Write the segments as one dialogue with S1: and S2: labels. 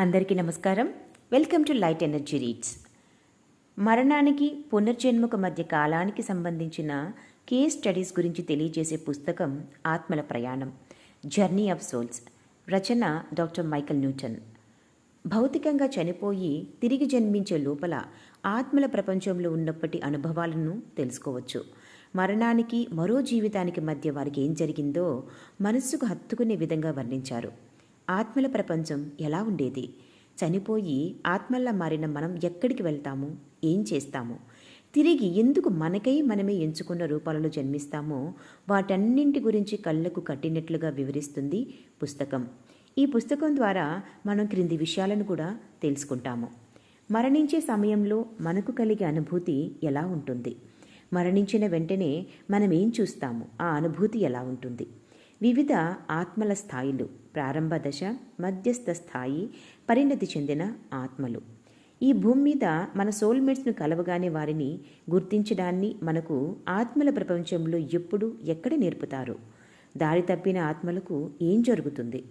S1: అందరికీ నమస్కారం. Welcome to light energy reads మరణానికి పునర్జన్మకు మధ్య కాలానికి సంబంధించిన కేస్ స్టడీస్ గురించి తెలియజేసే పుస్తకం ఆత్మల ప్రయాణం. జర్నీ ఆఫ్ సోల్స్ రచన డాక్టర్ మైకల్ న్యూటన్. భౌతికంగా చనిపోయి తిరిగి జన్మించే లోపల ఆత్మల ప్రపంచంలో ఉన్నప్పటి అనుభవాలను తెలుసుకోవచ్చు. మరణానికి మరో జీవితానికి మధ్య వారికి ఏం జరిగిందో మనస్సుకు హత్తుకునే విధంగా వర్ణించారు. ఆత్మల ప్రపంచం ఎలా ఉండేది? చనిపోయి ఆత్మల్లా మారిన మనం ఎక్కడికి వెళ్తాము? ఏం చేస్తాము? తిరిగి ఎందుకు మనకై మనమే ఎంచుకున్న రూపాలలో జన్మిస్తామో వాటన్నింటి గురించి కళ్ళకు కట్టినట్లుగా వివరిస్తుంది పుస్తకం. ఈ పుస్తకం ద్వారా మనం క్రింది విషయాలను కూడా తెలుసుకుంటాము. మరణించే సమయంలో మనకు కలిగే అనుభూతి ఎలా ఉంటుంది? మరణించిన వెంటనే మనం ఏం చూస్తాము? ఆ అనుభూతి ఎలా ఉంటుంది? వివిధ ఆత్మల స్థాయిలు ప్రారంభ దశ మధ్యస్థ స్థాయి పరిణతి చెందిన ఆత్మలు. ఈ భూమి మీద మన సోల్మేట్స్ను కలవగానే వారిని గుర్తించడాన్ని మనకు ఆత్మల ప్రపంచంలో ఎప్పుడు ఎక్కడ నేర్పుతారు? దారి తప్పిన ఆత్మలకు ఏం జరుగుతుంది?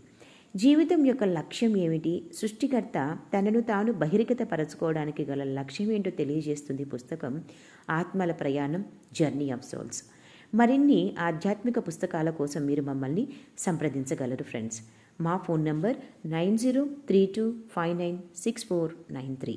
S1: జీవితం యొక్క లక్ష్యం ఏమిటి? సృష్టికర్త తనను తాను బహిర్గత పరచుకోవడానికి గల లక్ష్యం ఏంటో తెలియజేస్తుంది పుస్తకం ఆత్మల ప్రయాణం జర్నీ ఆఫ్ సోల్స్. మరిన్ని ఆధ్యాత్మిక పుస్తకాల కోసం మీరు మమ్మల్ని సంప్రదించగలరు ఫ్రెండ్స్ మా phone number nine zero three two five nine six four nine three.